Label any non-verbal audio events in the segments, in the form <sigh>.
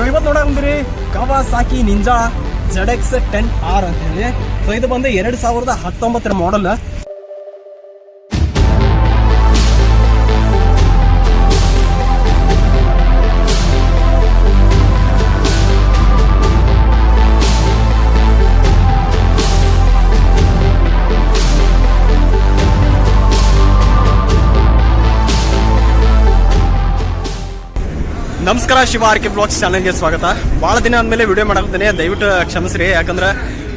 So ಇವತ್ತು ನೋಡಂದ್ರಿ Kawasaki Ninja Z X ten R ಅಂತ ಹೇಳಿ ಸೊ ಇದು ಬಂದು ಎರಡ್ ಸಾವಿರದ ಹತ್ತೊಂಬತ್ತರ ಮಾಡಲ್ ನಮಸ್ಕಾರ ಶಿವ ಆರ್ ಕೆ ಬ್ಲಾಗ್ಸ್ ಚಾನಲ್ಗೆ ಸ್ವಾಗತ. ಭಾಳ ದಿನ ಆದಮೇಲೆ ವಿಡಿಯೋ ಮಾಡಾಕತ್ತೇನೆ. ದಯವಿಟ್ಟು ಕ್ಷಮಿಸ್ರಿ. ಯಾಕಂದ್ರೆ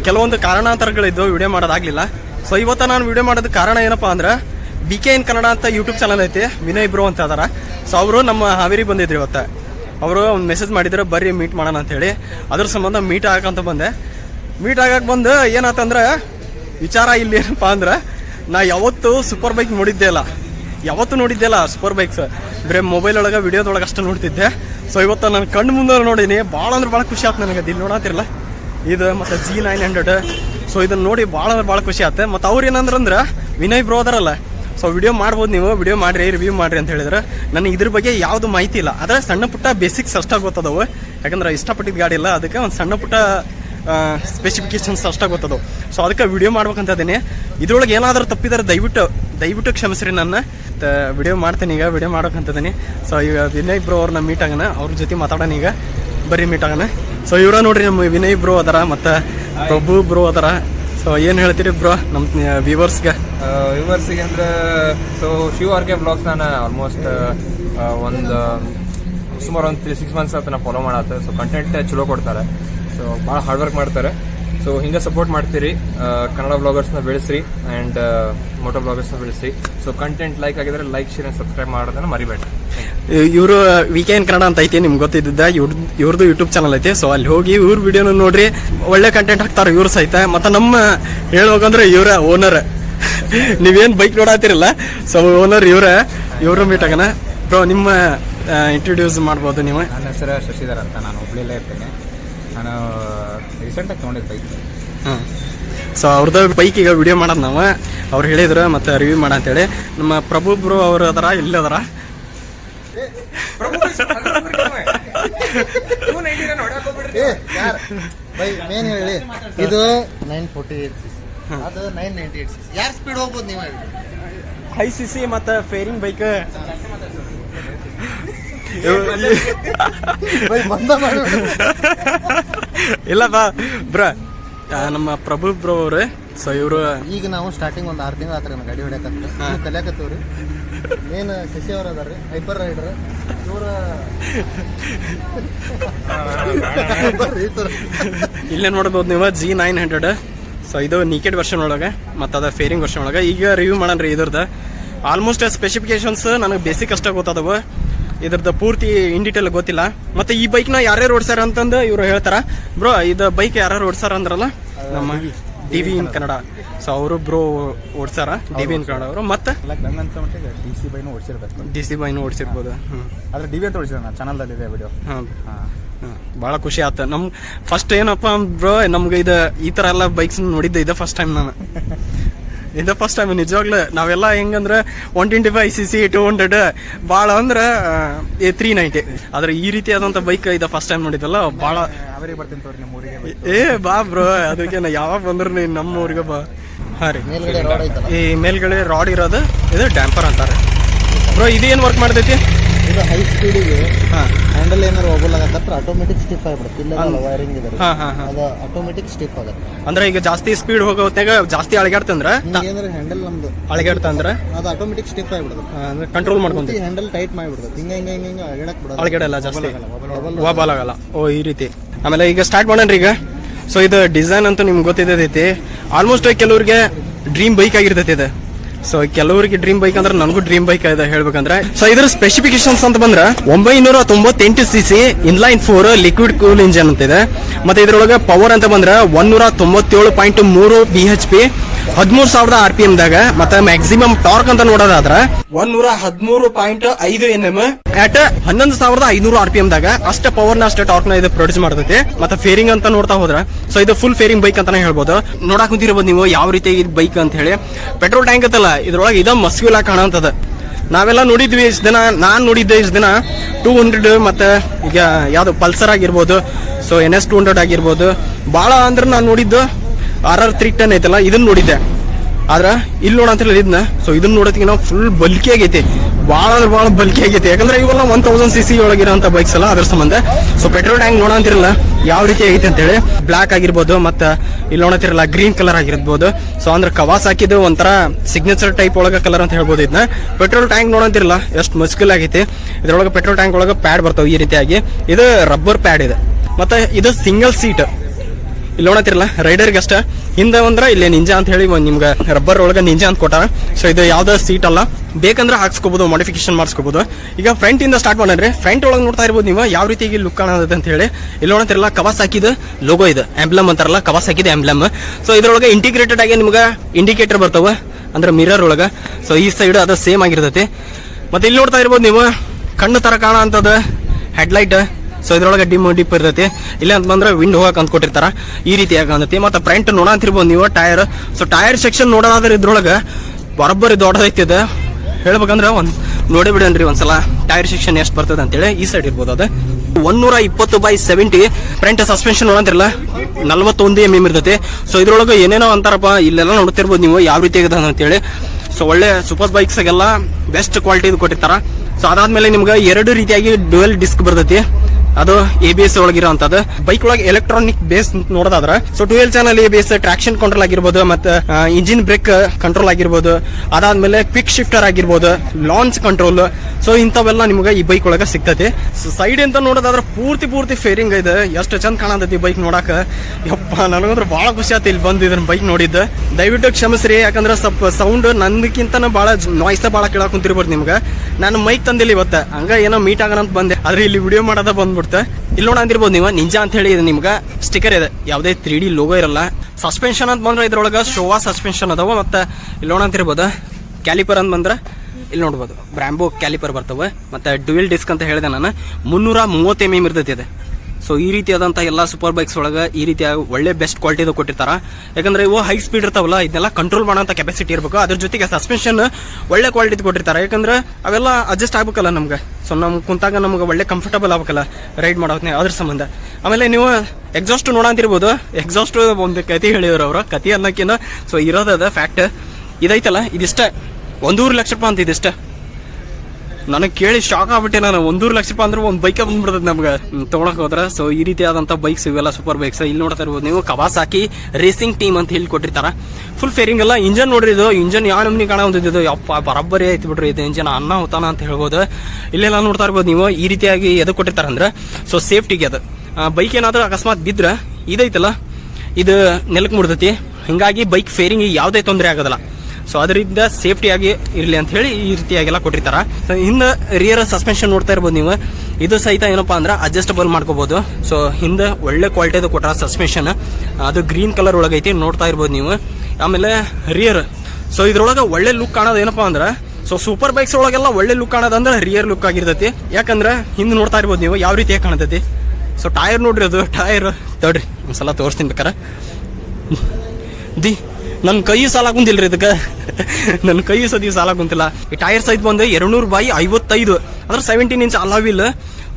ಕೆಲವೊಂದು ಕಾರಣಾಂತರಗಳಿದ್ದು ವಿಡಿಯೋ ಮಾಡೋದಾಗ್ಲಿಲ್ಲ. ಸೊ ಇವತ್ತು ನಾನು ವಿಡಿಯೋ ಮಾಡೋದು ಕಾರಣ ಏನಪ್ಪಾ ಅಂದ್ರೆ ಬಿ ಕೆ ಎನ್ ಕನ್ನಡ ಅಂತ ಯೂಟ್ಯೂಬ್ ಚಾನಲ್ ಐತಿ. ವಿನಯ್ ಬ್ರೋ ಅಂತ ಅದಾರ. ಸೊ ಅವರು ನಮ್ಮ ಹಾವೇರಿ ಬಂದಿದ್ರು ಇವತ್ತು. ಅವರು ಒಂದು ಮೆಸೇಜ್ ಮಾಡಿದ್ರು, ಬರ್ರಿ ಮೀಟ್ ಮಾಡೋಣ ಅಂತ ಹೇಳಿ. ಅದ್ರ ಸಂಬಂಧ ಮೀಟ್ ಆಗಕ್ಕಂತ ಬಂದೆ. ಮೀಟ್ ಆಗಕ್ಕೆ ಬಂದು ಏನಾತಂದ್ರೆ, ವಿಚಾರ ಇಲ್ಲಿ ಏನಪ್ಪಾ ಅಂದ್ರೆ, ನಾ ಯಾವತ್ತೂ ಸೂಪರ್ ಬೈಕ್ ನೋಡಿದ್ದೇ ಇಲ್ಲ. ಯಾವತ್ತೂ ನೋಡಿದ್ದೆಲ್ಲ ಸೂಪರ್ ಬೈಕ್ಸ್ ಬರೀ ಮೊಬೈಲ್ ಒಳಗೆ ವಿಡಿಯೋದೊಳಗೆ ಅಷ್ಟು ನೋಡ್ತಿದ್ದೆ. ಸೊ ಇವತ್ತು ನಾನು ಕಣ್ಣು ಮುಂದೆ ನೋಡೀನಿ. ಭಾಳ ಅಂದ್ರೆ ಭಾಳ ಖುಷಿ ಆಯ್ತು ನನಗೆ. ಇಲ್ಲಿ ನೋಡತ್ತಿರಲ್ಲ ಇದು ಮತ್ತು ಜಿ ನೈನ್ ಹಂಡ್ರೆಡ್ ಸೊ ಇದನ್ನು ನೋಡಿ ಭಾಳ ಅಂದ್ರೆ ಭಾಳ ಖುಷಿ ಆಯ್ತು ಮತ್ತು ಅವ್ರು ಏನಂದ್ರಂದ್ರೆ ವಿನಯ್ ಬ್ರೋ ಅದಾರಲ್ಲ. ಸೊ ವಿಡಿಯೋ ಮಾಡ್ಬೋದು ನೀವು. ವಿಡಿಯೋ ಮಾಡ್ರಿ ರಿವ್ಯೂ ಮಾಡ್ರಿ ಅಂತ ಹೇಳಿದ್ರೆ. ನನಗೆ ಇದ್ರ ಬಗ್ಗೆ ಯಾವುದು ಮಾಹಿತಿ ಇಲ್ಲ. ಆದರೆ ಸಣ್ಣ ಪುಟ್ಟ ಬೇಸಿಕ್ಸ್ ಅಷ್ಟಾಗ ಗೊತ್ತದವು ಯಾಕಂದ್ರೆ ಇಷ್ಟಪಟ್ಟಿದ್ದ ಗಾಡಿ ಇಲ್ಲ. ಅದಕ್ಕೆ ಒಂದು ಸಣ್ಣ ಪುಟ್ಟ ಸ್ಪೆಸಿಫಿಕೇಶನ್ಸ್ ಅಷ್ಟೇ ಗೊತ್ತದವು ಸೊ ಅದಕ್ಕೆ ವಿಡಿಯೋ ಮಾಡ್ಬೇಕಂತ ಇದ್ದೀನಿ. ಇದ್ರೊಳಗೆ ಏನಾದರೂ ತಪ್ಪಿದರೆ ದಯವಿಟ್ಟು ದಯವಿಟ್ಟು ಕ್ಷಮಿಸ್ರಿ ನನ್ನ. ವಿಡಿಯೋ ಮಾಡ್ತೀನಿ ಈಗ ವಿಡಿಯೋ ಮಾಡೋಕಂತದೀನಿ ಸೊ ಈಗ ವಿನಯ್ ಬ್ರೋ ಅವ್ರನ್ನ ಮೀಟ್ ಆಗೋಣ. ಅವ್ರ ಜೊತೆ ಮಾತಾಡೋಣ ಈಗ. ಬರ್ರಿ ಮೀಟ್ ಆಗೋಣ. ಸೊ ಇವರ ನೋಡ್ರಿ ನಮ್ಮ ವಿನಯ್ ಬ್ರೋ ಅದಾರ ಮತ್ತು ಪ್ರಭು ಬ್ರೋ ಅದರ. ಸೊ ಏನು ಹೇಳ್ತೀರಿ ಬ್ರೋ ನಮ್ಮ ವ್ಯೂವರ್ಸ್ಗೆ ವಿವರ್ಸ್ಗೆ ಅಂದ್ರೆ so Shiva R K blogs ನಾನು ಆಲ್ಮೋಸ್ಟ್ ಒಂದು ಸುಮಾರು ಒಂದು ತ್ರೀ ಸಿಕ್ಸ್ ಮಂತ್ಸ್ ನಾ ಫಾಲೋ ಮಾಡತ್ತೆ ಸೊ ಕಂಟೆಂಟ್ ಚಲೋ ಕೊಡ್ತಾರೆ. ಸೊ ಭಾಳ ಹಾರ್ಡ್ ವರ್ಕ್ ಮಾಡ್ತಾರೆ. ಸೊ ಹಿಂಗೆ ಸಪೋರ್ಟ್ ಮಾಡ್ತೀರಿ ಕನ್ನಡ ಬ್ಲಾಗರ್ಸ್ನ ಬೆಳೆಸ್ರಿ ಆ್ಯಂಡ್ ಮೋಟೋ ಬ್ಲಾಗರ್ಸ್ನ ಬೆಳೆಸ್ರಿ. ಸೊ ಕಂಟೆಂಟ್ ಲೈಕ್ ಆಗಿದ್ರೆ ಲೈಕ್ ಶೇರ್ ಆ್ಯಂಡ್ ಸಬ್ಸ್ಕ್ರೈಬ್ ಮಾಡೋದನ್ನ ಮರಿಬೇಡಿ ಇವರು ವೀಕೆಂಡ್ ಕನ್ನಡ ಅಂತ ಐತಿ ನಿಮ್ಗೆ ಗೊತ್ತಿದ್ದ ಇವ್ರ ಇವ್ರದ್ದು ಯೂಟ್ಯೂಬ್ ಚಾನಲ್ ಐತಿ. ಸೊ ಅಲ್ಲಿ ಹೋಗಿ ಇವ್ರ ವಿಡಿಯೋನ ನೋಡ್ರಿ ಒಳ್ಳೆ ಕಂಟೆಂಟ್ ಹಾಕ್ತಾರೆ ಇವ್ರು ಸಹಿತ. ಮತ್ತೆ ನಮ್ಮ ಹೇಳ್ಬೇಕಂದ್ರೆ ಇವರ ಓನರ್ ನೀವೇನು ಬೈಕ್ ನೋಡಾತಿರಲ್ಲ ಸೊ ಓನರ್ ಇವರ ಇವ್ರ ಮೀಟ್ ಆಗೋಣ. ಬ್ರೋ ನಿಮ್ಮ ಇಂಟ್ರೊಡ್ಯೂಸ್ ಮಾಡ್ಬೋದು ನೀವು. ನನ್ನ ಹೆಸರು ಶಶಿಧರ್ ಅಂತ ನಾನು ಹುಬ್ಳಿಲೇ ಇರ್ತೇನೆ. ನಾನು ರೀಸೆಂಟಾಗಿ ತೊಗೊಂಡಿದ್ದೆ ಬೈಕ್ ಸೊ ಅವ್ರದ್ದು ಬೈಕ್ ಈಗ ವಿಡಿಯೋ ಮಾಡೋದು ನಾವು. ಅವ್ರು ಹೇಳಿದ್ರು ಮತ್ತೆ ರಿವ್ಯೂ ಮಾಡ ಅಂತೇಳಿ ನಮ್ಮ ಪ್ರಭು ಬ್ರೋ ಅವ್ರು ಅದರ ಇಲ್ಲಿ ಅದರ? ಬೈ ಮೇನ್ ಹೇಳಿ. ಇದು ನೈನ್ ಫೋರ್ಟಿ ಏಟ್ ಅದು ನೈನ್ ನೈಂಟಿ ಏಟ್ ಯಾರು ಸ್ಪೀಡ್ ಹೋಗ್ಬೋದು ನೀವು? ಹೇಳಿ ಹೈ ಸಿ ಸಿ ಮತ್ತು ಫೇರಿಂಗ್ ಬೈಕ್ ಬೈ ಬಂದ ಮಾಡಿ. ಇಲ್ಲ ಬಾ ಬ್ರ ನಮ್ಮ ಪ್ರಭು ಬ್ರೋ ಅವ್ರೆ. ಸೊ ಇವರು ಈಗ ನಾವು ಸ್ಟಾರ್ಟಿಂಗ್ ಒಂದು ಆರು ತಿಂಗಳು ಆತ್ರಿ ಗಾಡಿ ಹೊಡ್ಯಾಕತ್ತ. ಕಲಿಯಾಕತ್ತೀವ್ರಿ. ಮೇನ್ ಶಶಿ ಅವ್ರ ಅದಾರ್ರಿ ಹೈಪರ್ ರೈಡರ್ ಇವ್ರ ಇಲ್ಲೇ ನೋಡ್ಬೋದು ನೀವು ಜಿ ನೈನ್ ಹಂಡ್ರೆಡ್ ಸೊ ಇದು ನಿಕೆಟ್ ವರ್ಷನ್ ಒಳಗೆ ಮತ್ತು ಅದ ಫೇರಿಂಗ್ ವರ್ಷನ್ ಒಳಗೆ. ಈಗ ರಿವ್ಯೂ ಮಾಡೋಣ ಇದ್ರದ್ದು ಆಲ್ಮೋಸ್ಟ್ ಸ್ಪೆಸಿಫಿಕೇಶನ್ಸ್ ನನಗೆ ಬೇಸಿಕ್ ಅಷ್ಟೇ ಗೊತ್ತದವು. ಇದ್ರದ್ದು ಪೂರ್ತಿ ಇನ್ ಡೀಟೇಲ್ ಗೊತ್ತಿಲ್ಲ. ಮತ್ತೆ ಈ ಬೈಕ್ನ ಯಾರ್ಯಾರು ಓಡ್ಸಾರ ಅಂತಂದು ಇವ್ರು ಹೇಳ್ತಾರ. ಬ್ರೋ ಇದು ಬೈಕ್ ಯಾರ್ಯಾರು ಓಡಿಸಾರ ಅಂದ್ರಲ್ಲ ನಮ್ಮ D V in Kannada so ಅವರು ಬ್ರೋ ಓಡಿಸಾರ ಡಿ ವಿ ಇನ್ ಕನ್ನಡ ಅವರು. ಮತ್ತೆ? ಡಿ ಸಿ ಬೈನು ಓಡಿಸಿರ್ಬೇಕು. ಡಿ ಸಿ ಬೈನು ಓಡಿಸಿರ್ಬೋದು. ಬಹಳ ಆದ್ರೆ ಡಿ ವಿ ಅಂತ ಓಡಿಸಿದ ಚಾನಲ್ದಲ್ಲಿ ಇದೆ ವಿಡಿಯೋ ಹಾಂ. ಹಾಂ. ಭಾಳ ಖುಷಿ ಆತ. ನಮ್ ಫಸ್ಟ್ ಏನಪ್ಪ ಬ್ರೋ ನಮ್ಗೆ ಇದು ಈ ತರ ಎಲ್ಲ ಬೈಕ್ಸ್ ನೋಡಿದ್ದೆ ಇದೆ ಫಸ್ಟ್ ಟೈಮ್ ನಾನು. <laughs> ಇದು ಫಸ್ಟ್ ಟೈಮ್ ನಿಜವಾಗ್ಲೂ ನಾವೆಲ್ಲ ಹೆಂಗಂದ್ರೆ one twenty five C C two hundred ಭಾಳ ಅಂದ್ರೆ ತ್ರೀ ನೈಂಟಿ ಆದ್ರೆ ಈ ರೀತಿಯಾದಂಥ ಬೈಕ್ ಇದು ಫಸ್ಟ್ ಟೈಮ್ ನೋಡಿದಲ್ಲ ಭಾಳ ಏ ಬಾ ಬ್ರೋ ಅದಕ್ಕೆ ನಾ ಯಾವಾಗ ಬಂದ್ರು ನೀನ್ ನಮ್ಮ ಊರಿಗೆ ಬಾ. ಹಾರಿ ರೀ. ಈ ಮೇಲ್ಗಡೆ ರಾಡ್ ಇರೋದು ಇದು ಡ್ಯಾಂಪರ್ ಅಂತಾರೆ. ಬ್ರೋ ಇದೇನು ವರ್ಕ್ ಮಾಡ್ತೈತಿ? ಇದು ಹೈ. ಸ್ಪೀಡಿಗೆ ಹ್ಯಾಂಡಲ್ ಏನಾರು ಹೋಗಲಾಗತ್ತತ್ರ ಆಟೋಮೆಟಿಕ್ ಸ್ಟಿಫ್ ಆಗ್ಬಿಡುತ್ತೆ. ಇಲ್ಲ ವೈರಿಂಗ್ ಇದೆ ಹಾಂ ಹಾಂ ಹಾಂ. ಅದು ಆಟೋಮೆಟಿಕ್ ಸ್ಟಿಫ್ ಆಗುತ್ತೆ. ಅಂದ್ರೆ ಈಗ ಜಾಸ್ತಿ ಸ್ಪೀಡ್ ಹೋಗೋ ಹೊತ್ನ್ಯಾಗ ಜಾಸ್ತಿ ಅಳಗಾಡ್ತಂದ್ರ ಅಂದ್ರೆ ಹ್ಯಾಂಡಲ್ ನಮ್ದು. ಅಳಗಾಡ್ತಂದ್ರ ಅದು ಆಟೋಮೆಟಿಕ್ ಸ್ಟಿಫ್ ಆಗ್ಬಿಡುತ್ತೆ. ಅಂದ್ರೆ ಕಂಟ್ರೋಲ್ ಮಾಡ್ಕೊಂತ ಹ್ಯಾಂಡಲ್ ಟೈಟ್ ಮಾಡಿಬಿಡುತ್ತೆ. ಹಿಂಗ ಹಿಂಗೆ ಹಿಂಗ ಹಿಂಗೆ ಅಳಗಡಕ್ ಬಿಡೋದು. ಅಳಗಡೆ ಜಾಸ್ತಿ. ಆಗಲ್ಲ ಓ ಈ ರೀತಿ. ಆಮೇಲೆ ಈಗ ಸ್ಟಾರ್ಟ್ ಮಾಡೋಣ್ರಿ ಈಗ. ಸೊ ಇದು ಡಿಸೈನ್ ಅಂತೂ ನಿಮ್ಗೆ ಗೊತ್ತಿದ್ದೈತಿ. ಆಲ್ಮೋಸ್ಟ್ ಕೆಲವ್ರಿಗೆ ಡ್ರೀಮ್ ಬೈಕ್ ಆಗಿರ್ತೈತಿ ಇದು. ಸೊ ಕೆಲವರಿಗೆ ಡ್ರೀಮ್ ಬೈಕ್ ಅಂದ್ರೆ ನನಗೂ ಡ್ರೀಮ್ ಬೈಕ್ ಇದೆ ಹೇಳ್ಬೇಕಂದ್ರೆ ಸೊ ಇದ್ರ ಸ್ಪೆಸಿಫಿಕೇಶನ್ಸ್ ಅಂತ ಬಂದ್ರೆ ಒಂಬೈನೂರ ತೊಂಬತ್ತೆಂಟು C C inline four liquid cool engine ಅಂತ ಇದೆ ಮತ್ತೆ ಇದ್ರೊಳಗೆ ಪವರ್ ಅಂತ ಬಂದ್ರೆ ಒನ್ನೂರ ತೊಂಬತ್ತೇಳು ಪಾಯಿಂಟ್ ಮೂರು ಬಿ ಎಚ್ ಪಿ ಹದಿಮೂರು ಸಾವಿರದ ಆರ್ ಪಿ ಎಂ ದಾಗ ಮತ್ತೆ ಮ್ಯಾಕ್ಸಿಮಮ್ ಟಾರ್ಕ್ ಅಂತ ನೋಡೋದಾದ್ರ ನೂರ ಹದಿಮೂರು ಪಾಯಿಂಟ್ ಐದು ಎನ್ ಎಂ ಅಟ್ ಹನ್ನೊಂದು ಸಾವಿರದ ಐನೂರು ಆರ್ ಪಿ ಎಂ ದಾಗ ಅಷ್ಟ ಪವರ್ನ ಅಷ್ಟೇ ಟಾರ್ಕ್ನ ಇದು ಪ್ರೊಡ್ಯೂಸ್ ಮಾಡ್ತೈತಿ. ಮತ್ತೆ ಫೇರಿಂಗ್ ಅಂತ ನೋಡ್ತಾ ಹೋದ್ರೆ ಸೊ ಇದು ಫುಲ್ ಫೇರಿಂಗ್ ಬೈಕ್ ಅಂತಾನೆ ಹೇಳ್ಬೋದು. ನೋಡಕ್ ಕುಂತಿರ್ಬೋದು ನೀವು ಯಾವ ರೀತಿ ಬೈಕ್ ಅಂತ ಹೇಳಿ. ಪೆಟ್ರೋಲ್ ಟ್ಯಾಂಕ್ ಅಂತಲ್ಲ ಇದ್ರೊಳಗೆ ಇದ ಮಸ್ಕ್ಯೂಲ್ ಕಾಣಂತದ ನಾವೆಲ್ಲ ನೋಡಿದ್ವಿ ಇಷ್ಟು ದಿನ ನಾನು ನೋಡಿದ್ದೆ ಇಷ್ಟು ದಿನ ಟೂ ಹಂಡ್ರೆಡ್ ಮತ್ತು ಈಗ ಯಾವುದು ಪಲ್ಸರ್ ಆಗಿರ್ಬೋದು so N S two hundred ಆಗಿರ್ಬೋದು. ಭಾಳ ಅಂದ್ರೆ ನಾನು ನೋಡಿದ್ದು ಆರ್ ಆರ್ ತ್ರೀ ಟನ್ ಐತಲ್ಲ, ಇದನ್ನ ನೋಡಿದ್ದೆ. ಆದ್ರೆ ಇಲ್ಲಿ ನೋಡಂತಿಲ್ಲ ಇದನ್ನ ಸೊ ಇದನ್ನ ನೋಡೋದಕ್ಕೆ ನಾವು ಫುಲ್ ಬಲ್ಕಿ ಆಗೈತಿ. ಭಾಳ ಅಂದ್ರೆ ಭಾಳ ಬಲ್ಕಿ ಆಗೈತಿ. ಯಾಕಂದ್ರೆ ಇವೆಲ್ಲ one thousand C C bikes ಅಲ್ಲ, ಅದ್ರ ಸಂಬಂಧ. ಸೊ ಪೆಟ್ರೋಲ್ ಟ್ಯಾಂಕ್ ನೋಡಂತಿರಲ್ಲ ಯಾವ ರೀತಿ ಆಗೈತೆ ಅಂತೇಳಿ. ಬ್ಲಾಕ್ ಆಗಿರ್ಬೋದು, ಮತ್ತು ಇಲ್ಲಿ ನೋಡತ್ತಿರಲ್ಲ ಗ್ರೀನ್ ಕಲರ್ ಆಗಿರ್ಬೋದು. ಸೊ ಅಂದ್ರೆ ಕವಾಸ್ ಹಾಕಿದ್ದು ಒಂಥರ ಸಿಗ್ನೇಚರ್ ಟೈಪ್ ಒಳಗೆ ಕಲರ್ ಅಂತ ಹೇಳ್ಬೋದು ಇದನ್ನ ಪೆಟ್ರೋಲ್ ಟ್ಯಾಂಕ್ ನೋಡಂತಿರಲ್ಲ ಎಷ್ಟು ಮಸ್ಕಲ್ ಆಗೈತಿ. ಇದ್ರೊಳಗೆ ಪೆಟ್ರೋಲ್ ಟ್ಯಾಂಕ್ ಒಳಗೆ ಪ್ಯಾಡ್ ಬರ್ತಾವೆ ಈ ರೀತಿಯಾಗಿ. ಇದು ರಬ್ಬರ್ ಪ್ಯಾಡ್ ಇದೆ. ಮತ್ತೆ ಇದು ಸಿಂಗಲ್ ಸೀಟ್ ಇಲ್ಲಿ ನೋಡತ್ತಿರಲ್ಲ ರೈಡರ್ಗೆ ಅಷ್ಟ. ಹಿಂದೆ ಅಂದ್ರೆ ಇಲ್ಲಿ ನಿಂಜಾ ಅಂತ ಹೇಳಿ ನಿಮ್ಗೆ ರಬ್ಬರ್ ಒಳಗೆ ನಿಂಜಾ ಅಂತ ಕೊಟ್ಟಾರ. ಸೊ ಇದು ಯಾವ್ದೋ ಸೀಟ್ ಅಲ್ಲ. ಬೇಕಂದ್ರೆ ಹಾಕ್ಸ್ಕೋಬಹುದು ಮಾಡಿಫಿಕೇಶನ್ ಮಾಡಿಸ್ಕೋಬಹುದು ಈಗ ಫ್ರಂಟ್ ಇಂದ ಸ್ಟಾರ್ಟ್ ಮಾಡಿದ್ರೆ ಫ್ರಂಟ್ ಒಳಗೆ ನೋಡ್ತಾ ಇರ್ಬೋದು ನೀವು ಯಾವ ರೀತಿಯಾಗಿ ಲುಕ್ ಕಾಣೋದು ಅಂತ ಹೇಳಿ. ಇಲ್ಲಿ ನೋಡತ್ತಿರಲ್ಲ ಕವಾಸ್ ಹಾಕಿದ ಲೋಗೋ ಇದು. ಎಂಬ್ಲಮ್ ಅಂತಾರಲ್ಲ, ಕವಾಸ್ ಹಾಕಿದ ಎಂಬ್ಲಮ್ ಸೊ ಇದ್ರೊಳಗೆ ಇಂಟಿಗ್ರೇಟೆಡ್ ಆಗಿ ನಿಮ್ಗೆ ಇಂಡಿಕೇಟರ್ ಬರ್ತವೆ. ಅಂದ್ರೆ ಮಿರರ್ ಒಳಗೆ. ಸೊ ಈ ಸೈಡ್ ಅದು ಸೇಮ್ ಆಗಿರ್ತೈತಿ. ಮತ್ತೆ ಇಲ್ಲಿ ನೋಡ್ತಾ ಇರ್ಬೋದು ನೀವು, ಕಣ್ಣು ತರ ಕಾಣ ಅಂತದ ಹೆಡ್ಲೈಟ್ ಸೊ ಇದ್ರೊಳಗೆ ಡಿಮ್ ಡಿಪ್ ಇರ್ತೈತಿ. ಇಲ್ಲ ಅಂತ ಬಂದ್ರೆ ವಿಂಡ್ ಹೋಗಕ್ ಅಂತ ಕೊಟ್ಟಿರ್ತಾರ. ಈ ರೀತಿಯಾಗಿ ಆಗಂತೈತಿ ಮತ್ತೆ ಫ್ರಂಟ್ ನೋಡಂತಿರ್ಬೋದು ನೀವು ಟೈರ್ ಸೊ ಟೈರ್ ಸೆಕ್ಷನ್ ನೋಡೋದಾದ್ರೆ ಇದ್ರೊಳಗೆ ಬರೋಬ್ಬರಿ ದೊಡ್ಡದೈತಿ ಇದು. ಹೇಳ್ಬೇಕಂದ್ರೆ ಒಂದ್, ನೋಡಿ ಬಿಡನ್ರಿ ಒಂದ್ಸಲ. ಟೈರ್ ಸೆಕ್ಷನ್ ಎಷ್ಟು ಬರ್ತದೆ ಅಂತೇಳಿ ಈ ಸೈಡ್ ಇರ್ಬೋದು ಅದು. ಒನ್ನೂರ ಇಪ್ಪತ್ತು ಬೈ ಸೆವೆಂಟಿ ಫ್ರಂಟ್ ಸಸ್ಪೆನ್ಷನ್ ನೋಡಂತಿರಲ್ಲ? ನಲ್ವತ್ತೊಂದು ಎಂ ಎಂ ಇರ್ತೈತಿ. ಸೊ ಇದ್ರೊಳಗೆ ಏನೇನೋ ಅಂತಾರಪ್ಪ, ಇಲ್ಲೆಲ್ಲ ನೋಡ್ತಿರ್ಬೋದು ನೀವು ಯಾವ ರೀತಿ ಆಗಿದೆ ಅಂತೇಳಿ. ಸೊ ಒಳ್ಳೆ ಸೂಪರ್ ಬೈಕ್ಸ್ಗೆಲ್ಲ ಬೆಸ್ಟ್ ಕ್ವಾಲಿಟಿ ಕೊಟ್ಟಿರ್ತಾರ. ಸೊ ಅದಾದ್ಮೇಲೆ ನಿಮ್ಗೆ ಎರಡು ರೀತಿಯಾಗಿ ಡುವೆಲ್ ಡಿಸ್ಕ್ ಬರ್ತೈತಿ. ಅದು ಎ ಬಿ ಎಸ್ ಒಳಗಿರೋಂಥದ್ದು ಬೈಕ್ ಒಳಗೆ electronic base ನೋಡೋದಾದ್ರ so twelve channel A B S traction control ಆಗಿರ್ಬೋದು, ಮತ್ತೆ ಇಂಜಿನ್ ಬ್ರೇಕ್ ಕಂಟ್ರೋಲ್ ಆಗಿರ್ಬೋದು, ಅದಾದ್ಮೇಲೆ ಕ್ವಿಕ್ ಶಿಫ್ಟರ್ ಆಗಿರ್ಬೋದು ಲಾಂಚ್ ಕಂಟ್ರೋಲ್ ಸೊ ಇಂಥವೆಲ್ಲ ನಿಮ್ಗೆ ಈ ಬೈಕ್ ಒಳಗೆ ಸಿಗ್ತೈತಿ. ಸೈಡ್ ಅಂತ ನೋಡೋದಾದ್ರ ಪೂರ್ತಿ ಪೂರ್ತಿ ಫೇರಿಂಗ್ ಇದೆ. ಎಷ್ಟು ಚಂದ ಕಾಣತೈತಿ ಬೈಕ್ ನೋಡಾಕ. ಯಪ್ಪ, ನನಗಂದ್ರೆ ಬಹಳ ಖುಷಿ ಆಯ್ತು ಇಲ್ಲಿ ಬಂದು ಇದನ್ನ ಬೈಕ್ ನೋಡಿದ್ದೆ. ದಯವಿಟ್ಟು ಕ್ಷಮಿಸ್ರಿ, ಯಾಕಂದ್ರೆ ಸ್ವಲ್ಪ ಸೌಂಡ್ ನಂದಕ್ಕಿಂತ ಬಹಳ ನಾಯ್ಸ ಬಹಳ ಕೇಳಕ್ ಕುಂತಿರ್ಬೋದು ನಿಮ್ಗೆ. ನಾನು ಮೈಕ್ ತಂದಿಲ್ಲ ಇವತ್ತು. ಹಂಗ ಏನೋ ಮೀಟ್ ಆಗೋಣ ಅಂತ ಬಂದೆ. ಆದ್ರೆ ಇಲ್ಲಿ ವಿಡಿಯೋ ಮಾಡೋದ ಬಂದ್ಬಿಡ್ತೆ ಇಲ್ಲಿ ನೋಡ ಅಂತಿರ್ಬೋದು ನೀವು, ನಿಂಜಾ ಅಂತ ಹೇಳಿ ಇದು ನಿಮ್ಗೆ ಸ್ಟಿಕರ್ ಇದೆ. ಯಾವುದೇ ತ್ರೀ ಡಿ ಲೋಗೋ ಇರಲ್ಲ. ಸಸ್ಪೆನ್ಷನ್ ಅಂತ ಬಂದ್ರೆ ಇದ್ರೊಳಗೆ ಶೋವಾ ಸಸ್ಪೆನ್ಷನ್ ಅದಾವ ಮತ್ತೆ ಇಲ್ಲಿ ನೋಡ ಅಂತಿರ್ಬೋದು ಕ್ಯಾಲಿಪರ್ ಅಂತ ಬಂದ್ರೆ ಇಲ್ಲಿ ನೋಡ್ಬೋದು. ಬ್ರಾಂಬೋ ಕ್ಯಾಲಿಪರ್ ಬರ್ತವೆ. ಮತ್ತೆ ಡ್ಯುಯಲ್ ಡಿಸ್ಕ್ ಅಂತ ಹೇಳಿದೆ ನಾನು. ಮುನ್ನೂರ ಮೂವತ್ತು ಎಂ ಎಂ ಇರ್ತೈತಿ ಇದೆ. ಸೊ ಈ ರೀತಿಯಾದಂಥ ಎಲ್ಲ ಸೂಪರ್ ಬೈಕ್ಸ್ ಒಳಗೆ ಈ ರೀತಿಯ ಒಳ್ಳೆ ಬೆಸ್ಟ್ ಕ್ವಾಲಿಟಿದು ಕೊಟ್ಟಿರ್ತಾರ. ಯಾಕಂದ್ರೆ ಇವು ಹೈ ಸ್ಪೀಡ್ ಇರ್ತಾವಲ್ಲ ಇದನ್ನೆಲ್ಲ ಕಂಟ್ರೋಲ್ ಮಾಡೋಂಥ ಕೆಪಾಸಿಟಿ ಇರಬೇಕು. ಅದ್ರ ಜೊತೆಗೆ ಸಸ್ಪೆನ್ಷನ್ ಒಳ್ಳೆ ಕ್ವಾಲಿಟಿ ಕೊಟ್ಟಿರ್ತಾರೆ. ಯಾಕಂದ್ರೆ ಅವೆಲ್ಲ ಅಡ್ಜಸ್ಟ್ ಆಗ್ಬೇಕಲ್ಲ ನಮ್ಗೆ. ಸೊ ನಮ್ಗೆ ಕುಂತಾಗ ನಮ್ಗೆ ಒಳ್ಳೆ ಕಂಫರ್ಟಬಲ್ ಆಗ್ಬೇಕಲ್ಲ ರೈಡ್ ಮಾಡೋದ್ನೇ ಅದ್ರ ಸಂಬಂಧ. ಆಮೇಲೆ ನೀವು ಎಕ್ಸಾಸ್ಟ್ ನೋಡಂತಿರ್ಬೋದು ಎಕ್ಸಾಸ್ಟ್ ಒಂದು ಕತಿ ಹೇಳಿದ್ರು ಅವರು. ಕತಿ ಅನ್ನೋಕ್ಕಿಂತ ಸೊ ಇರೋದದ ಫ್ಯಾಕ್ಟ್ ಇದೈತಲ್ಲ, ಇದಿಷ್ಟ. ಒಂದೂರು ಲಕ್ಷ ರೂಪಾಯಿ ಅಂತ ಇದಿಷ್ಟ. ನನಗೆ ಕೇಳಿ ಶಾಕ್ ಆಗ್ಬಿಟ್ಟೆ ನಾನು. ಒಂದೂರು ಲಕ್ಷ ರೂಪಾಯಿ ಅಂದ್ರೆ ಒಂದು ಬೈಕ್ ಬಂದ್ಬಿಡ್ತದೆ ನಮ್ಗೆ. ತೊಗೊಳಕ್ ಹೋದ್ರೆ. ಸೊ ಈ ರೀತಿಯಾದಂಥ ಬೈಕ್ಸ್ ಇವೆಲ್ಲ ಸೂಪರ್ ಬೈಕ್ಸ್ ಇಲ್ಲಿ ನೋಡ್ತಾ ಇರ್ಬೋದು ನೀವು ಕವಾಸಾಕಿ ರೇಸಿಂಗ್ ಟೀಮ್ ಅಂತ ಹೇಳಿ ಕೊಟ್ಟಿರ್ತಾರ ಫುಲ್ ಫೇರಿಂಗ್ ಎಲ್ಲ ಇಂಜನ್ ನೋಡ್ರಿ ಇದು. ಇಂಜನ್ ಯಾವ ನಮ್ನಿ ಕಾಣ ಹೊಂದಿದ್ದು ಯಪ್ಪ, ಬರಬ್ಬರಿ ಐತಿ ಬಿಡ್ರಿ ಇದು ಇಂಜನ್ ಅನ್ನ ಹೋತಾನ ಅಂತ ಹೇಳ್ಬೋದು. ಇಲ್ಲೆಲ್ಲ ನೋಡ್ತಾ ಇರ್ಬೋದು ನೀವು, ಈ ರೀತಿಯಾಗಿ ಎದಕ್ಕೆ ಕೊಟ್ಟಿರ್ತಾರ ಅಂದ್ರೆ. ಸೊ ಸೇಫ್ಟಿಗೆ ಅದು. ಬೈಕ್ ಏನಾದ್ರೂ ಅಕಸ್ಮಾತ್ ಬಿದ್ರೆ ಇದೈತಲ್ಲ, ಇದು ನೆಲಕ್ಕೆ ಮುಡ್ದತಿ ಹಿಂಗಾಗಿ ಬೈಕ್ ಫೇರಿಂಗ್ ಯಾವುದೇ ತೊಂದರೆ ಆಗೋದಿಲ್ಲ. ಸೊ ಅದರಿಂದ ಸೇಫ್ಟಿಯಾಗಿ ಇರಲಿ ಅಂತ ಹೇಳಿ ಈ ರೀತಿಯಾಗೆಲ್ಲ ಕೊಟ್ಟಿರ್ತಾರ. ಸೊ ಹಿಂದೆ ರಿಯರ್ ಸಸ್ಪೆನ್ಷನ್ ನೋಡ್ತಾ ಇರ್ಬೋದು ನೀವು. ಇದು ಸಹಿತ ಏನಪ್ಪಾ ಅಂದ್ರೆ ಅಡ್ಜಸ್ಟಬಲ್ ಮಾಡ್ಕೋಬಹುದು ಸೊ ಹಿಂದೆ ಒಳ್ಳೆ ಕ್ವಾಲಿಟಿದು ಕೊಟ್ಟಾರ ಸಸ್ಪೆನ್ಷನ್ ಅದು ಗ್ರೀನ್ ಕಲರ್ ಒಳಗೈತಿ ನೋಡ್ತಾ ಇರ್ಬೋದು ನೀವು. ಆಮೇಲೆ ರಿಯರ್ ಸೊ ಇದ್ರೊಳಗೆ ಒಳ್ಳೆ ಲುಕ್ ಕಾಣೋದು ಏನಪ್ಪಾ ಅಂದ್ರೆ ಸೊ ಸೂಪರ್ ಬೈಕ್ಸ್ ಒಳಗೆಲ್ಲ ಒಳ್ಳೆ ಲುಕ್ ಕಾಣೋದಂದ್ರೆ ರಿಯರ್ ಲುಕ್ ಆಗಿರ್ತೈತಿ. ಯಾಕಂದ್ರೆ ಹಿಂದೆ ನೋಡ್ತಾ ಇರ್ಬೋದು ನೀವು, ಯಾವ ರೀತಿಯಾಗಿ ಕಾಣತೈತಿ. ಸೊ ಟೈರ್ ನೋಡ್ರಿ ಅದು ಟೈರ್ ತಡ್ರಿ, ಒಂದ್ಸಲ ತೋರಿಸ್ತೀನಿ ಬೇಕಾರೆ. ದಿ ನನ್ನ ಕೈ ಸಾಲ ಕುಂತಿಲ್ರಿ ಇದಕ್ಕೆ? ನನ್ನ ಕೈ ಸದಿ ಸಾಲ ಕುಂತಿಲ್ಲ. ಈ ಟೈರ್ ಸೈಜ್ ಬಂದು, ಎರಡ್ನೂರು ಬಾಯಿ ಐವತ್ತೈದು. ಅಂದ್ರೆ ಸೆವೆಂಟೀನ್ ಇಂಚ್ ಅಲಾವಿಲ್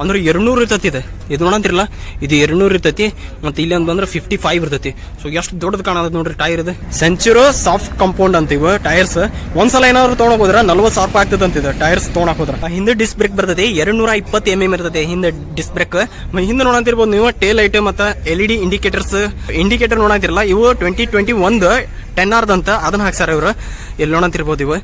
ಅಂದ್ರೆ ಎರಡ್ನೂರು ಇರ್ತೈತಿ ಇದು. ಇದು ನೋಡಂತಿರಲ್ಲ ಇದು ಎರಡ್ನೂರು ಇರ್ತೈತಿ, ಮತ್ತೆ ಇಲ್ಲಿ ಅಂತ ಬಂದ್ರೆ ಫಿಫ್ಟಿ ಫೈವ್ ಇರ್ತೈತಿ. ಸೊ ಎಷ್ಟು ದೊಡ್ಡದು ಕಾಣದ ನೋಡ್ರಿ ಟೈರ್ ಇದು. ಸೆಂಚುರೋ ಸಾಫ್ಟ್ ಕಾಂಪೌಂಡ್ ಅಂತೀವಿ ಟೈರ್ಸ್. ಒಂದ್ಸಲ ಏನಾದ್ರು ತೊಗೊಂಡ್ ಹೋದ್ರ ನಲ್ವತ್ತು ಸಾವಿರ ರೂಪಾಯಿ ಆಗ್ತದೆ ಅಂತಿದೆ ಟೈರ್ಸ್ ತೊಗೊಂಡ್ ಹೋದ್ರ. ಹಿಂದೆ ಡಿಸ್ ಬ್ರೇಕ್ ಬರ್ತೈತಿ, ಎರಡ್ನೂರ ಇಪ್ಪತ್ತು ಎಂ ಎಂ ಇರ್ತೈತಿ ಹಿಂದೆ ಡಿಸ್ ಬ್ರೇಕ್ ಹಿಂದೆ ನೋಡಂತಿರ್ಬೋದು ನೀವು ಟೇಲ್ ಲೈಟ್ ಮತ್ತೆ L E D indicators indicator ನೋಡಂತಿರಲ್ಲ ಇವು ಟ್ವೆಂಟಿ ಟ್ವೆಂಟಿ ಒಂದು ಟೆನ್ ಆರ್ದಂತ ಅದನ್ನ ಹಾಕ್ಸಾರ ಇವ್ರು. ಇಲ್ಲಿ ನೋಡಂತಿರ್ಬೋದು ಇವು?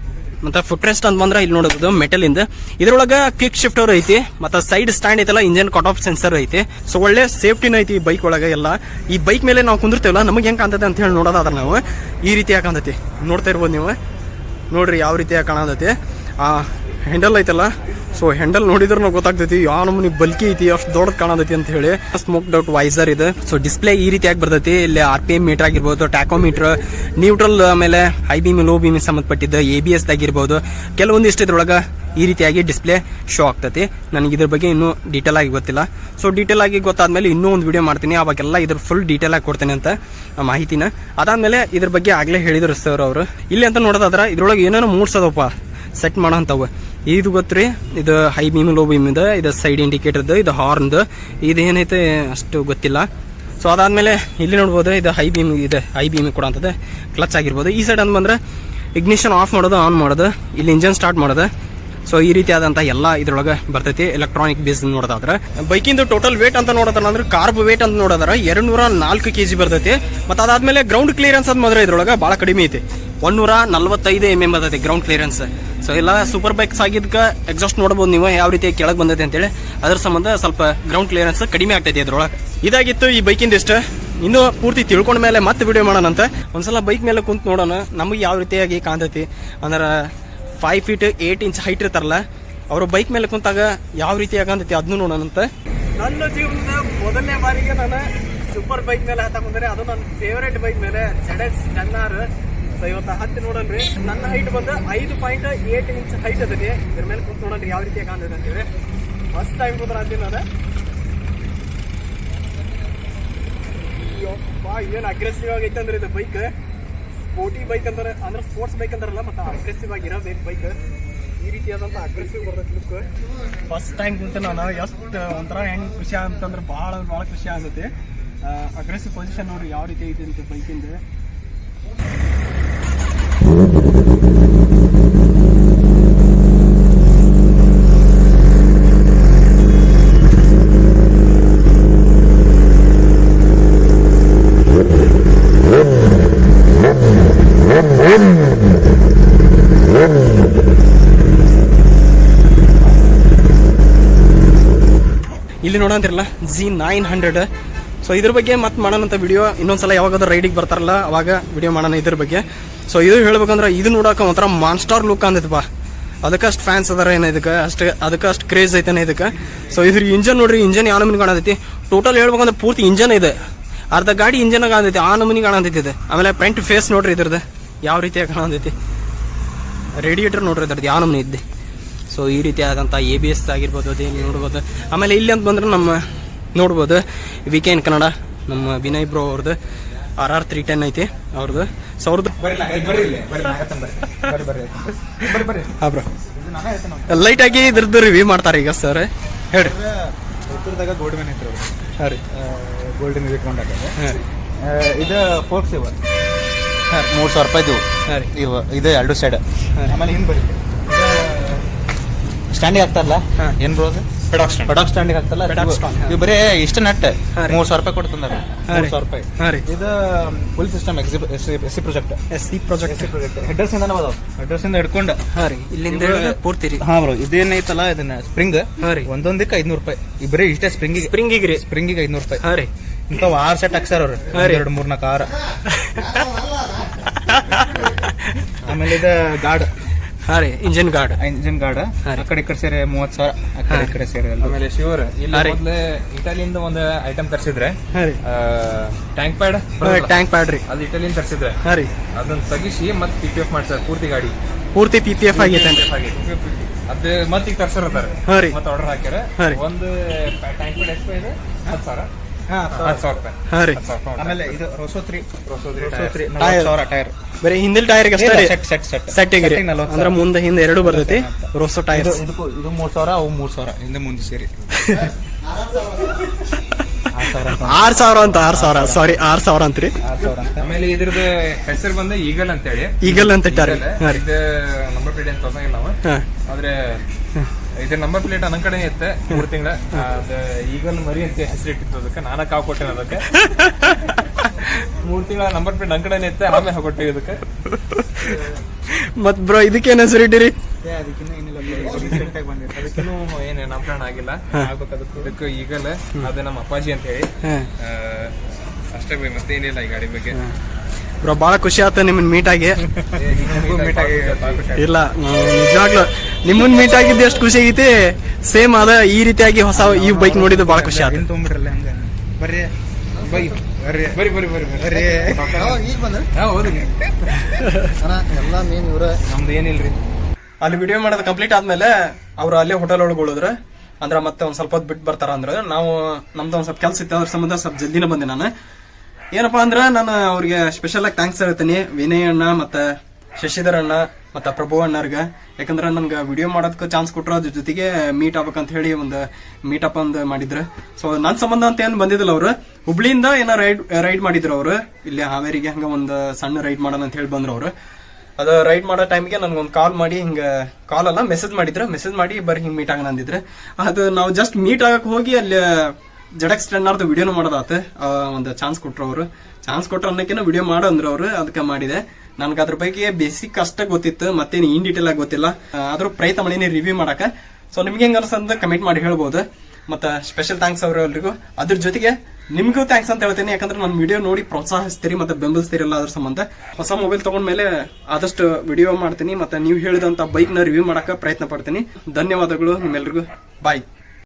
ಮತ್ತೆ ಫುಟ್ ರೆಸ್ಟ್ ಅಂತ ಬಂದ್ರೆ ಇಲ್ಲಿ ನೋಡಬಹುದು ಮೆಟಲ್ ಇಂದ. ಇದ್ರೊಳಗ ಕ್ವಿಕ್ ಶಿಫ್ಟರ್ ಐತಿ, ಮತ್ತೆ ಸೈಡ್ ಸ್ಟ್ಯಾಂಡ್ ಐತಲ್ಲ ಇಂಜನ್ ಕಟ್ ಆಫ್ ಸೆನ್ಸರ್ ಐತಿ. ಸೊ ಒಳ್ಳೆ ಸೇಫ್ಟಿನ ಐತಿ ಈ ಬೈಕ್ ಒಳಗೆ ಎಲ್ಲ. ಈ ಬೈಕ್ ಮೇಲೆ ನಾವು ಕುಂದಿರ್ತೇವಲ್ಲ, ನಮಗೆ ಹೆಂಗ್ ಕಾಣ್ತದೆ ಅಂತ ಹೇಳಿ ನೋಡೋದಾದ್ರೆ ನಾವು. ಈ ರೀತಿಯಾಗಿ ಕಾಣ್ತೈತಿ. ನೋಡ್ತಾ ಇರ್ಬೋದು ನೀವು. ನೋಡ್ರಿ, ಯಾವ ರೀತಿಯಾಗಿ ಕಾಣತೈತಿ. ಹ್ಯಾಂಡಲ್ ಐತಲ್ಲ? ಸೊ ಹ್ಯಾಂಡಲ್ ನೋಡಿದ್ರೆ ಗೊತ್ತಾಗ್ತೈತಿ, ಯಾವ ನಮೂನಿ ಬಲ್ಕಿ ಐತಿ, ಅಷ್ಟು ದೊಡ್ಡ ಕಾಣತೈತಿ ಅಂತ ಹೇಳಿ ಸ್ಮೋಕ್ ಡೌಟ್ ವೈಸರ್ ಇದೆ. ಸೊ ಡಿಸ್ಪ್ಲೇ ಈ ರೀತಿಯಾಗಿ ಬರ್ತೈತಿ. ಇಲ್ಲಿ ಆರ್ ಪಿ ಎಂ ಮೀಟರ್ ಆಗಿರ್ಬೋದು ಟ್ಯಾಕೋಮೀಟರ್ ನ್ಯೂಟ್ರಲ್ ಆಮೇಲೆ ಹೈ ಬೀಮ್ ಲೋ ಬೀಮ್ ಸಂಬಂಧಪಟ್ಟಿದ್ದು ಎ ಬಿ ಎಸ್ ಆಗಿರ್ಬೋದು ಕೆಲವೊಂದಿಷ್ಟು ಇದ್ರೊಳಗೆ ಈ ರೀತಿಯಾಗಿ ಡಿಸ್ಪ್ಲೇ ಶೋ ಆಗ್ತೈತಿ. ನನಗೆ ಇದ್ರ ಬಗ್ಗೆ ಇನ್ನೂ ಡೀಟೇಲ್ ಆಗಿ ಗೊತ್ತಿಲ್ಲ. ಸೊ ಡೀಟೇಲ್ ಆಗಿ ಗೊತ್ತಾದ್ಮೇಲೆ ಇನ್ನೂ ಒಂದು ವಿಡಿಯೋ ಮಾಡ್ತೀನಿ. ಅವಾಗೆಲ್ಲ ಇದ್ರ ಫುಲ್ ಡೀಟೇಲ್ ಆಗಿ ಕೊಡ್ತೇನೆ ಅಂತ ಮಾಹಿತಿನ. ಅದಾದ್ಮೇಲೆ ಇದ್ರ ಬಗ್ಗೆ ಆಗ್ಲೇ ಹೇಳಿದ್ರು ಸರ್ ಅವರು. ಇಲ್ಲಿ ಅಂತ ನೋಡೋದಾದ್ರೆ, ಇದ್ರೊಳಗೆ ಏನೇನೋ ಮೂಡ್ಸೋದಪ್ಪ. ಸೆಟ್ ಮಾಡೋಂಥವು ಇದು ಗೊತ್ತ್ರಿ, ಇದು ಹೈ ಬೀಮ್ ಲೋ ಬೀಮ್ ಇದೆ ಇದು ಸೈಡ್ ಇಂಡಿಕೇಟರ್ದು ಇದು ಹಾರ್ನ್ದು ಇದು ಏನೈತೆ ಅಷ್ಟು ಗೊತ್ತಿಲ್ಲ. ಸೊ ಅದಾದಮೇಲೆ ಇಲ್ಲಿ ನೋಡ್ಬೋದು ಇದು ಹೈ ಬೀಮ್ ಇದೆ ಹೈ ಬೀಮ್ ಕೂಡ ಅಂತದೆ ಕ್ಲಚ್ ಆಗಿರ್ಬೋದು. ಈ ಸೈಡ್ ಅಂತ ಬಂದ್ರೆ ಇಗ್ನಿಷನ್ ಆಫ್ ಮಾಡೋದು ಆನ್ ಮಾಡೋದು, ಇಲ್ಲಿ ಇಂಜನ್ ಸ್ಟಾರ್ಟ್ ಮಾಡೋದು. ಸೊ ಈ ರೀತಿಯಾದಂಥ ಎಲ್ಲ ಇದ್ರೊಳಗೆ ಬರ್ತೈತಿ ಎಲೆಕ್ಟ್ರಾನಿಕ್ ಬೇಸ್ ನೋಡೋದಾದ್ರೆ. ಬೈಕಿಂದು ಟೋಟಲ್ ವೇಟ್ ಅಂತ ನೋಡೋದಲ್ಲ ಅಂದ್ರೆ ಕಾರ್ಬ್ ವೇಟ್ ಅಂತ ನೋಡೋದಾರ ಎರಡು ನೂರ ನಾಲ್ಕು ಕೆ ಜಿ ಬರ್ತೈತಿ. ಮತ್ತು ಅದಾದಮೇಲೆ ಗ್ರೌಂಡ್ ಕ್ಲಿಯರೆನ್ಸ್ ಅಂತ ಮಾತ್ರ ಇದ್ರೊಳಗೆ ಭಾಳ ಕಡಿಮೆ ಐತಿ. ಒಂದೂರ ನಲ್ವತ್ತೈದು ಎಂ ಎಂ ಬರ್ತೈತಿ ಗ್ರೌಂಡ್ ಕ್ಲಿಯರೆನ್ಸ್ ಸೊ ಎಲ್ಲ ಸೂಪರ್ ಬೈಕ್ಸ್ ಆಗಿದ್ದಕ್ಕೆ ಎಕ್ಸಾಸ್ಟ್ ನೋಡ್ಬೋದು ನೀವು ಯಾವ ರೀತಿ ಕೆಳಗೆ ಬಂದೈತೆ ಅಂತೇಳಿ. ಅದ್ರ ಸಂಬಂಧ ಸ್ವಲ್ಪ ಗ್ರೌಂಡ್ ಕ್ಲಿಯರೆನ್ಸ್ ಕಡಿಮೆ ಆಗ್ತೈತಿ ಅದ್ರೊಳಗೆ ಇದಾಗಿತ್ತು ಈ ಬೈಕಿಂದ ಇಷ್ಟ ಇನ್ನು ಪೂರ್ತಿ ತಿಳ್ಕೊಂಡ ಮೇಲೆ ಮತ್ತೆ ವಿಡಿಯೋ ಮಾಡೋಣಂತ ಒಂದ್ಸಲ ಬೈಕ್ ಮೇಲೆ ಕುಂತ ನೋಡೋಣ ನಮಗೆ ಯಾವ ರೀತಿಯಾಗಿ ಕಾಣ್ತೈತಿ. ಅಂದ್ರೆ five feet eight inch height ಇರ್ತಾರಲ್ಲ ಅವರು ಬೈಕ್ ಮೇಲೆ ಕುಂತಾಗ ಯಾವ ರೀತಿಯಾಗಿ ಕಾಣ್ತೈತಿ ಅದನ್ನು ನೋಡೋಣ ಅಂತ. ನನ್ನ ಜೀವನದ ಮೊದಲನೇ ಬಾರಿಗೆ ನಾನು ಸೂಪರ್ ಬೈಕ್ ಮೇಲೆ ಹತ್ತ ಬಂದರೆ ಅದು ನನ್ನ ಫೇವ್ರೇಟ್ ಬೈಕ್ ಮೇಲೆ ಜೆಡ್ ಎಕ್ಸ್ ಆರ್ ಸೊ ಇವತ್ತು ಹತ್ತಿ ನೋಡಲ್ರಿ. ನನ್ನ ಹೈಟ್ ಬಂದು ಐದು ಪಾಯಿಂಟ್ ಏಟ್ ಇಂಚ್ ಹೈಟ್ ಅದಕ್ಕೆ. ಇದ್ರ ಮೇಲೆ ಕುಂತು ನೋಡಲ್ರಿ ಯಾವ ರೀತಿಯಾಗಿ ಕಾಣ್ತದೆ ಅಂತೇಳಿ. ಫಸ್ಟ್ ಟೈಮ್ ಕೂತ್ರ ನಾನು ಯಪ್ಪ ಏನು ಅಗ್ರೆಸಿವ್ ಆಗೈತೆ ಅಂದ್ರೆ ಇದು ಬೈಕ್ ಸ್ಪೋರ್ಟಿ ಬೈಕ್ ಅಂತಾರೆ, ಅಂದ್ರೆ ಸ್ಪೋರ್ಟ್ಸ್ ಬೈಕ್ ಅಂತಾರಲ್ಲ, ಮತ್ತೆ ಅಗ್ರೆಸಿವ್ ಆಗಿರೋ ಬೈಕ್ ಬೈಕ್ ಈ ರೀತಿಯಾದಂಥ ಅಗ್ರೆಸಿವ್ ಬರ್ತೈತೆ ಲುಕ್ ಫಸ್ಟ್ ಟೈಮ್ ಕುಂತ ನಾನು ಎಷ್ಟು, ಒಂಥರ ಹೆಂಗ್ ಖುಷಿ ಅಂತಂದ್ರೆ ಭಾಳ ಭಾಳ ಖುಷಿ ಆಗುತ್ತೆ. ಅಗ್ರೆಸಿವ್ ಪೊಸಿಷನ್ ನೋಡ್ರಿ ಯಾವ ರೀತಿ ಐತೆ ಅಂತ ಬೈಕಿಂದ ಇಲ್ಲಿ ನೋಡಂತಿರಲ್ಲ ಜಿ ನೈನ್ ಹಂಡ್ರೆಡ್ ಸೊ ಇದ್ರ ಬಗ್ಗೆ ಮತ್ತೆ ಮಾಡೋಣಂತ ವಿಡಿಯೋ ಇನ್ನೊಂದ್ಸಲ ಯಾವಾಗಾದ್ರೂ ರೈಡಿಗೆ ಬರ್ತಾರಲ್ಲ, ಅವಾಗ ವಿಡಿಯೋ ಮಾಡೋಣ ಇದ್ರ ಬಗ್ಗೆ. ಸೊ ಇದು ಹೇಳ್ಬೇಕಂದ್ರೆ ಇದು ನೋಡಕ್ಕೆ ಒಂಥರ ಮಾನ್ಸ್ಟಾರ್ ಲುಕ್ ಅಂದೈತಪ್ಪ ಅದಕ್ಕೆ ಅಷ್ಟು ಫ್ಯಾನ್ಸ್ ಅದಾರ ಏನು ಇದಕ್ಕೆ? ಅಷ್ಟು ಅದಕ್ಕೆ ಅಷ್ಟು ಕ್ರೇಜ್ ಐತೆ ಇದಕ್ಕೆ? ಸೊ ಇದ್ರ ಇಂಜನ್ ನೋಡ್ರಿ ಇಂಜನ್ ಯಾವ ನಮೂನಿ ಕಾಣತೈತಿ ಟೋಟಲ್ ಹೇಳ್ಬೇಕಂದ್ರೆ ಪೂರ್ತಿ ಇಂಜನ್ ಇದೆ. ಅರ್ಧ ಗಾಡಿ ಇಂಜನ್ ಕಾಣತೈತಿ ಆ ನಮೂನಿ ಕಾಣತೈತಿ ಇದು. ಆಮೇಲೆ ಫ್ರಂಟ್ ಫೇಸ್ ನೋಡ್ರಿ ಇದ್ರದ್ದು. ಯಾವ ರೀತಿಯಾಗಿ ಕಾಣತೈತಿ ರೇಡಿಯೇಟರ್ ನೋಡ್ರಿ ಇದ್ರದ್ದು, ಯಾವ ನಮೂನಿ ಇದ್ದೆ? ಸೊ ಈ ರೀತಿಯಾದಂಥ ಎ ಬಿ ಎಸ್ ಆಗಿರ್ಬೋದು, ಅದೇನು ನೋಡ್ಬೋದು. ಆಮೇಲೆ ಇಲ್ಲಿ ಅಂತ ಬಂದ್ರೆ ನಮ್ಮ ನೋಡ್ಬೋದು. ವಿ ಕೆ ಎನ್ ಕನ್ನಡ ನಮ್ಮ ವಿನಯ್ ಬ್ರೋ ಅವ್ರದ್ದು ಆರ್ ಆರ್ ತ್ರೀ ಟೆನ್ ಐತಿ ಅವ್ರದ್ದು ಸಾವಿರದ ಲೈಟ್ ಆಗಿ ಇದ್ರದ್ದು ರಿವ್ಯೂ ಮಾಡ್ತಾರೆ ಈಗ ಸರ್ ಹೇಳಿ. ಗೋಲ್ಡ್ ಮ್ಯಾನ್ ಹಾಂ ರೀ. ಗೋಲ್ಡನ್ ಹಾಂ ಇದು ಇವ. ಹಾಂ ಮೂರು ಸಾವಿರ ರೂಪಾಯಿ ಇವು ಹಾಂ ರೀ. ಇವು ಇದು ಎರಡು ಸೈಡ್. ಆಮೇಲೆ ಹಿಂಗೆ ಬರೀ ಸ್ಟ್ಯಾಂಡಿಗೆ ಆಗ್ತಾರಲ್ಲ ಹಾಂ. ಏನ್ ಬ್ರೋ ಅದು? ಪೆಡಾಕ್ ಸ್ಟ್ಯಾಂಡ್ ಪಡಾಕ್ ಸ್ಟ್ಯಾಂಡಿಗೆ ಹಾಕ್ತಲ್ಲ? ಹಾಂ. ಇವು ಬರೀ ಇಷ್ಟ ನಟ್ ಹಾಂ ರೀ. ಮೂರು ಸಾವಿರ ರೂಪಾಯಿ ಕೊಡ್ತಂದಾರ ಹಾಂ ಮೂರು ರೀ. ಸಾವಿರ ರೂಪಾಯಿ. ಹಾಂ ರೀ. ಇದು full system S C project S C project project headers ಇಂದ ಅದಾವ. ಅಡ್ರೆಸ್ ಇಂದ ಹಿಡ್ಕೊಂಡು. ಹಾಂ ರೀ. ಇಲ್ಲಿಂದ ಹಿಡಿದು ಪೂರ್ತಿ ರೀ. ಹಾ ಬ್ರೋ ಇದೇನೈತಲ್ಲ ಇದನ್ನ ಸ್ಪ್ರಿಂಗ್ ಹಾಂ ರೀ. ಒಂದೊಂದಕ್ಕೆ ಐದ್ನೂರು ರೂಪಾಯಿ. ಈ ಬರೀ ಇಷ್ಟೇ ಸ್ಪ್ರಿಂಗಿಗೆ ಸ್ಪ್ರಿಂಗಿಗೆ ರೀ. ಸ್ಪ್ರಿಂಗಿಗೆ ಐದ್ನೂರು ರೂಪಾಯಿ. ಹಾಂ ರೀ. ಇಂಥವು ಆರು ಸೆಟ್ ಹಾಕ್ಸಾರ ಅವ್ರು. ಹಾಂ ರೀ. ಎರಡು ಮೂರ್ ನಾಲ್ಕು ಆರು. <laughs> ಆಮೇಲೆ ಇದು ಗಾರ್ಡ್ ಹಾಂ ರೀ ಇಂಜಿನ್ ಗಾರ್ಡ್ ಇಂಜಿನ್ ಗಾರ್ಡ್. ಆ ಕಡೆ ಈ ಕಡೆ ಸೇರಿ ಮೂವತ್ತು ಸಾವಿರ ಆ ಕಡೆ ಈ ಕಡೆ ಸೇರಿ ಆಮೇಲೆ ಶಿವರ್ ಇಲ್ಲಿ ಮೊದಲೇ. ಇಟಾಲಿಯಿಂದ ಒಂದು ಐಟಮ್ ತರಿಸಿದ್ರೆ ಟ್ಯಾಂಕ್ ಪ್ಯಾಡ್ ಟ್ಯಾಂಕ್ ಪ್ಯಾಡ್ ರೀ. ಅದು ಇಟಾಲಿಯಿಂದ ತರಿಸಿದ್ರೆ ಹಾಂ ರೀ. ಅದನ್ನ ತಗಿಸಿ ಮತ್ತೆ ಪಿ ಪಿ ಎಫ್ ಮಾಡ್ತಾರೆ ಪೂರ್ತಿ ಗಾಡಿ. ಪೂರ್ತಿ ಪಿ ಪಿ ಎಫ್ ಆಗೈತೆ. ಅದ್ ಮತ್ತೆ ಈಗ ತರ್ಸಿರ್ತಾರೆ ಮತ್ತೆ ಆರ್ಡರ್ ಹಾಕ್ಯಾರ. ಒಂದ್ ಒಂದು ಟ್ಯಾಂಕ್ ಪ್ಯಾಡ್ ಎಷ್ಟು ಇದೆ ಹತ್ತು ಸಾವಿರ. ಆಮೇಲೆ ಇದು ರೋಸೋತ್ರಿ. ರೋಸೋತ್ರಿ ಟೈರ್. ಸಾವಿರ ಟೈರ್. ಬರೀ ಹಿಂದಿಲ್ ಟೈರ್ಗೆ ಅಷ್ಟೇ ರೀ. ಸೆಟ್ ಸೆಟ್ ಸೆಟ್ ಸೆಟ್ಟಿಗೆ ಅಂದ್ರೆ ಮುಂದೆ ಹಿಂದೆ ಎರಡು ಬರ್ತೈತಿ. ರೋಸೋ ಟೈರ್ ಇದಕ್ಕೂ ಇದು ಮೂರ್ ಸಾವಿರ ಅವು ಮೂರ್ ಸಾವಿರ. ಹಿಂದೆ ಮುಂದೆ ಸೇರಿ. ಆರು ಸಾವಿರ ಅಂತ. ಆರ್ ಸಾವಿರ. ಸಾರಿ ಆರ್ ಸಾವಿರ ಅಂತ್ರಿ. ಅಂತ. ಆಮೇಲೆ ಇದ್ರದ್ದು ಹೆಸರು ಬಂದ ಈಗಲ್ ಅಂತ ಹೇಳಿ ಈಗಲ್. ಅಂತ ಇಟ್ಟಾರೆ. ಇದು ನಂಬರ್ ಪ್ಲೇಟ್ ಅಂತ ತೋರ್ಸಂಗಿಲ್ಲ ನಾವು ಆದ್ರೆ ಇದ್ರ ನಂಬರ್ ಪ್ಲೇಟ್ ನನ್ನ ಕಡೆ ಇತ್ತೆ ಮೂರು ತಿಂಗಳ. ಅದ ಈಗಲ್ ಮರಿ ಅಂತ ಹೆಸರಿಟ್ಟಿತ್ತು ಅದಕ್ಕೆ. ನಾನ ಕಾವು ಕೊಟ್ಟೆ ಅದಕ್ಕೆ. ಮೂರ್ ತಿಂಗಳ ನಂಬರ್ ಪ್ಲೇಟ್ ನನ್ನ ಕಡೆ ಇತ್ತೆ ಆಮೇಲೆ ಹಾಕೊಟ್ಟೆ ಇದಕ್ಕೆ. ಮತ್ ಬ್ರೋ ಇದಕ್ಕೇನ್ ಹೆಸರು ಇಟ್ಟಿರಿ? ಏ, ಅದಕ್ಕಿನ್ನೂ ಏನಿಲ್ಲ ರೀಸೆಂಟ್ ಆಗಿ ಬಂದಿದೆ ಅದಕ್ಕೇನು ಏನ್ ನಾಮಕರಣ ಆಗಿಲ್ಲ. ಅದಕ್ಕೂ. ಇದಕ್ಕೆ ಈಗಲ್ ಅದು ನಮ್ಮ ಅಪ್ಪಾಜಿ ಅಂತ ಹೇಳಿ. ಅಷ್ಟೇ ಬೈ ಮತ್ತೇನಿಲ್ಲ ಈ ಗಾಡಿ ಬಗ್ಗೆ. ಬ್ರೋ ಭಾಳ ಖುಷಿ ಆಯ್ತು ನಿಮ್ಮನ್ನ ಮೀಟ್ ಆಗಿ. ಇಲ್ಲ ನಿಜವಾಗ್ಲು ನಿಮ್ಮನ್ನ ಮೀಟ್ ಆಗಿದ್ದು ಎಷ್ಟು ಖುಷಿ ಆಗೈತಿ? ಸೇಮ್ ಅದ ಈ ರೀತಿಯಾಗಿ ಹೊಸ ಈ ಬೈಕ್ ನೋಡಿದ್ದು ಬಹಳ ಖುಷಿ ಆಯ್ತು ಎಲ್ಲ ಇವ್ರ ನಮ್ದು ಏನಿಲ್ರಿ ಅಲ್ಲಿ ವಿಡಿಯೋ ಮಾಡೋದು ಕಂಪ್ಲೀಟ್ ಆದ್ಮೇಲೆ ಅವ್ರು ಅಲ್ಲೇ ಹೋಟೆಲ್ ಒಳಗೆ ಉಳಿದ್ರೆ, ಅಂದ್ರೆ ಮತ್ತೆ ಒಂದ್ ಸ್ವಲ್ಪ ಹೊತ್ತು ಬಿಟ್ಟು ಬರ್ತಾರ ಅಂದ್ರೆ ನಾವು, ನಮ್ದು ಒಂದ್ ಸ್ವಲ್ಪ ಕೆಲಸ ಇತ್ತು, ಅದ್ರ ಸಂಬಂಧ ಸ್ವಲ್ಪ ಜಲ್ದಿನ ಬಂದೆ ನಾನು. ಏನಪ್ಪಾ ಅಂದ್ರೆ ನಾನು ಅವ್ರಿಗೆ ಸ್ಪೆಷಲ್ ಆಗಿ ಥ್ಯಾಂಕ್ಸ್ ಹೇಳ್ತೀನಿ. ವಿನಯ್ ಅಣ್ಣ ಮತ್ತೆ ಶಶಿಧರ್ ಅಣ್ಣ ಮತ್ತು ಪ್ರಭು ಅಣ್ಣರ್ಗ. ಯಾಕಂದ್ರೆ ನನ್ಗೆ ವಿಡಿಯೋ ಮಾಡೋದಕ್ಕೆ ಚಾನ್ಸ್ ಕೊಟ್ಟರು ಅದ್ರ ಜೊತೆಗೆ ಮೀಟ್ ಆಗ್ಬೇಕಂತ ಹೇಳಿ ಒಂದು ಮೀಟಪ್ ಒಂದು ಮಾಡಿದ್ರು. ಸೊ ನನ್ನ ಸಂಬಂಧ ಅಂತ ಏನು ಬಂದಿದ್ದಿಲ್ಲ ಅವರು. ಹುಬ್ಳಿಯಿಂದ ಏನೋ ರೈಡ್ ರೈಡ್ ಮಾಡಿದ್ರು ಅವರು. ಇಲ್ಲಿ ಹಾವೇರಿಗೆ ಹಂಗ ಒಂದು ಸಣ್ಣ ರೈಡ್ ಮಾಡೋಣ ಅಂತ ಹೇಳಿ ಬಂದ್ರು ಅವರು. ಅದು ರೈಡ್ ಮಾಡೋ ಟೈಮ್ಗೆ ನನ್ಗೊಂದು ಕಾಲ್ ಮಾಡಿ ಹಿಂಗೆ ಕಾಲ್ ಅಲ್ಲ ಮೆಸೇಜ್ ಮಾಡಿದ್ರು. ಮೆಸೇಜ್ ಮಾಡಿ ಬರ್ರಿ ಹಿಂಗೆ ಮೀಟ್ ಆಗೋಣ ಅಂದಿದ್ರು. ಅದು ನಾವು ಜಸ್ಟ್ ಮೀಟ್ ಆಗಕ್ಕೆ ಹೋಗಿ ಅಲ್ಲಿ ಜಡಕ್ಸ್ ಟೆನ್ನರ್ದು ವಿಡಿಯೋನು ಮಾಡೋದಾತ. ಒಂದು ಚಾನ್ಸ್ ಕೊಟ್ರು ಅವರು. ಚಾನ್ಸ್ ಕೊಟ್ಟರು ಅನ್ನೋಕಿನ ವಿಡಿಯೋ ಮಾಡು ಅಂದ್ರು ಅವರು. ಅದಕ್ಕೆ ಮಾಡಿದೆ. ನನ್ಗೆ ಅದ್ರ ಬಗ್ಗೆ ಬೇಸಿಕ್ ಅಷ್ಟೇ ಗೊತ್ತಿತ್ತು, ಮತ್ತೇನು ಇನ್ ಡೀಟೇಲ್ ಆಗಿ ಗೊತ್ತಿಲ್ಲ. ಆದರೂ ಪ್ರಯತ್ನ ಮಾಡೀನಿ ರಿವ್ಯೂ ಮಾಡಕ ಸೊ ನಿಮ್ಗೆ ಹೆಂಗ ಅನ್ಸಂತ ಕಮೆಂಟ್ ಮಾಡಿ ಹೇಳ್ಬೋದು. ಮತ್ತೆ ಸ್ಪೆಷಲ್ ಥ್ಯಾಂಕ್ಸ್ ಅವ್ರ ಎಲ್ರಿಗೂ. ಅದ್ರ ಜೊತೆಗೆ ನಿಮ್ಗೂ ಥ್ಯಾಂಕ್ಸ್ ಅಂತ ಹೇಳ್ತೀನಿ. ಯಾಕಂದ್ರೆ ನನ್ನ ವಿಡಿಯೋ ನೋಡಿ ಪ್ರೋತ್ಸಾಹಿಸ್ತೀರಿ ಮತ್ತೆ ಬೆಂಬಲಿಸ್ತೀರಲ್ಲ ಅದ್ರ ಸಂಬಂಧ. ಹೊಸ ಮೊಬೈಲ್ ತಗೊಂಡ್ಮೇಲೆ ಆದಷ್ಟು ವಿಡಿಯೋ ಮಾಡ್ತೀನಿ. ಮತ್ತೆ ನೀವು ಹೇಳಿದಂತ ಬೈಕ್ನ ರಿವ್ಯೂ ಮಾಡಕ್ಕೆ ಪ್ರಯತ್ನ ಪಡ್ತೀನಿ. ಧನ್ಯವಾದಗಳು ನಿಮ್ಮೆಲ್ರಿಗೂ. ಬಾಯ್